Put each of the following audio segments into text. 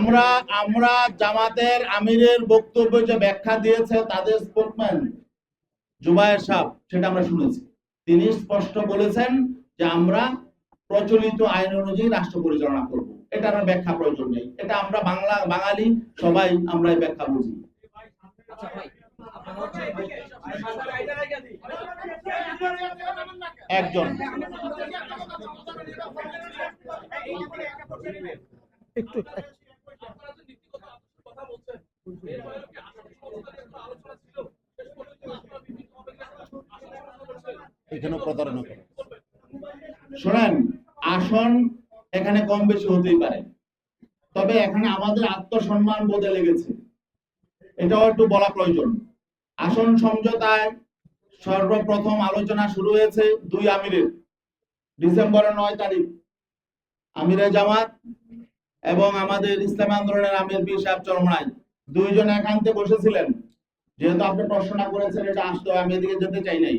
আমরা আমরা জামাতের আমিরের বক্তব্য যে ব্যাখ্যা দিয়েছে তাদের স্পোকম্যান জুবায়ের সাহ সেটা আমরা শুনেছি। তিনি স্পষ্ট বলেছেন যে আমরা প্রচলিত আইন অনুযায়ী রাষ্ট্র পরিচালনা করব। এটা আর ব্যাখ্যা প্রয়োজন নেই। এটা আমরা বাংলা বাঙালি সবাই আমরা এই ব্যাখ্যা বুঝি। আচ্ছা একজন। একটু। এখানেও প্রতারণা করে। শোনেন আসন এখানে কম বেশি হতেই পারে। তবে এখানে আমাদের আত্মসম্মান বোধে লেগেছে। এটাও একটু বলা প্রয়োজন। আসন সমঝোতায় সর্বপ্রথম আলোচনা শুরু হয়েছে দুই আমিরের। ডিসেম্বরের নয় তারিখ। আমিরে জামাত এবং আমাদের ইসলামী আন্দোলনের আমির বি সাহেব চরমনাই দুইজন একান্তে বসেছিলেন। যেহেতু আপনি প্রশ্নটা করেছেন এটা আসতে হয়, আমি এদিকে যেতে চাই নাই।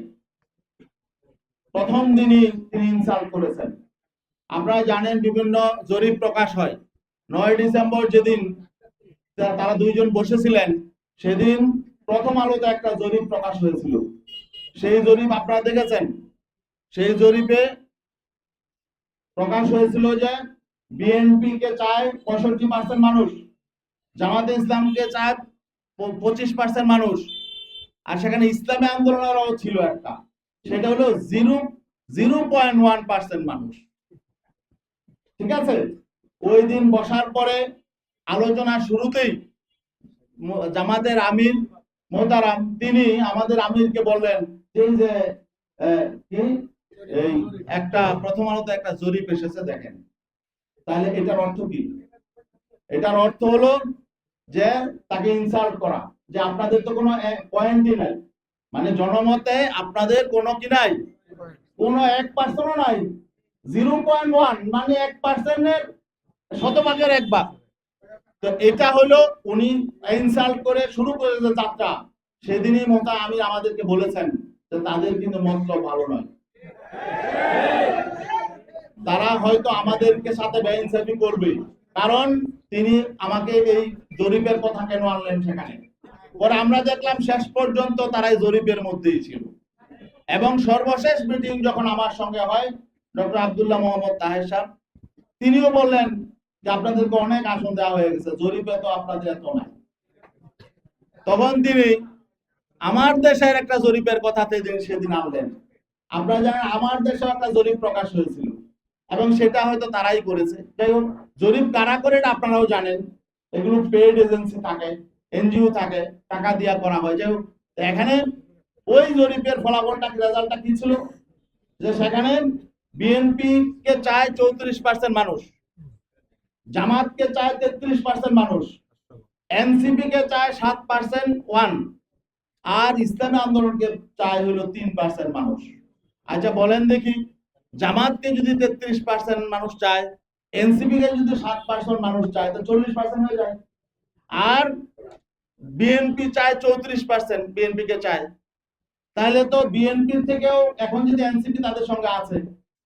প্রথম দিনই তিনি ইনসাল্ট করেছেন। আপনারা জানেন বিভিন্ন জরিপ প্রকাশ হয়। নয় ডিসেম্বর যেদিন তারা দুইজন বসেছিলেন, সেদিন প্রথম আলোতে একটা জরিপ প্রকাশ হয়েছিল। সেই জরিপ আপনারা দেখেছেন? সেই জরিপে প্রকাশ হয়েছিল যে বিএনপি কে চায় পঁয়ষট্টি পার্সেন্ট মানুষ, জামাতে ইসলামকে চায় পঁচিশ পার্সেন্ট মানুষ। আর সেখানে ইসলামী আন্দোলনেরও ছিল একটা। সেটা হলো zero zero point one percent মানুষ। ঠিক আছে? ওই দিন বসার পরে আলোচনা শুরুতেই জামাতের আমির মোতারাম তিনি আমাদের আমিরকে বললেন এই যে এই একটা প্রথম আলোতে একটা জরিপ এসেছে, দেখেন। তাহলে এটার অর্থ কি? এটার অর্থ হলো যে, তাকে ইনসাল্ট করা। যে আপনাদের তো কোনো পয়েন্টই নাই। মানে জনমতে আপনাদের কোনো কি নাই? কোনো এক পার্সেন্টও নাই। জিরো পয়েন্ট ওয়ান মানে এক পার্সেন্টের শতভাগের এক ভাগ। তো এটা হলো উনি ইনসাল্ট করে শুরু করেছে যাত্রা। সেদিনই মতা আমি আমাদেরকে বলেছেন যে তাদের কিন্তু মতলব ভালো নয়। তারা হয়তো আমাদেরকে সাথে বেইনসাফি করবে। কারণ তিনি আমাকে এই জরিপের কথা কেন আনলেন সেখানে? পরে আমরা দেখলাম শেষ পর্যন্ত তারা এই জরিপের মধ্যেই ছিল। এবং সর্বশেষ মিটিং যখন আমার সঙ্গে হয়, ডক্টর আব্দুল্লাহ মোহাম্মদ তাহের সাহেব, তিনিও বললেন যে আপনাদেরকে অনেক আসন দেওয়া হয়ে গেছে, জরিপে তো আপনাদের এত নাই। তখন তিনি, আমার দেশের একটা জরিপের কথা সেদিন আনলেন। আপনারা জানেন, আমার দেশে একটা জরিপ প্রকাশ হয়েছিল। এবং সেটা হয়তো তারাই করেছে। যাই হোক, জরিপ কারা করে আপনারাও জানেন। এগুলো পেড এজেন্সি থাকে। এনজিও থাকে টাকা দিয়া করা হয়। যাই এখানে ওই জরিপের ফলাফলটা রেজাল্টটা কি ছিল? যে সেখানে বিএনপি কে চায় চৌত্রিশ পার্সেন্ট মানুষ, জামাতকে চায় তেত্রিশ পার্সেন্ট মানুষ এনসিপি কে চায় সাত পার্সেন্ট ওয়ান আর ইসলামী আন্দোলনকে চায় হলো তিন পার্সেন্ট মানুষ। আচ্ছা বলেন দেখি, জামাতকে যদি তেত্রিশ পার্সেন্ট মানুষ চায় এনসিপি কে যদি সাত পার্সেন্ট মানুষ চায়, তো চল্লিশ পার্সেন্ট হয়ে যায়। আর বিএনপি চায় চৌত্রিশ পার্সেন্ট বিএনপি কে চায়। তাহলে তো বিএনপি থেকেও এখন যদি এনসিপি তাদের সঙ্গে আছে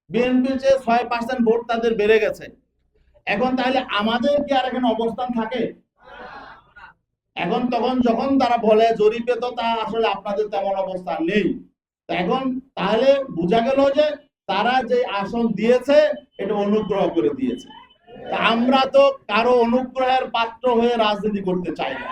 বিএনপির চেয়ে ছয় পার্সেন্ট ভোট তাদের বেড়ে গেছে। এখন তাহলে আমাদের কি আর এখানে অবস্থান থাকে? এখন তখন যখন তারা বলে জরিপে তো তা আসলে আপনাদের তেমন অবস্থান নেই। এখন তাহলে বোঝা গেল যে তারা যে আসন দিয়েছে, এটা অনুগ্রহ করে দিয়েছে। আমরা তো কারও অনুগ্রহের পাত্র হয়ে রাজনীতি করতে চাই না।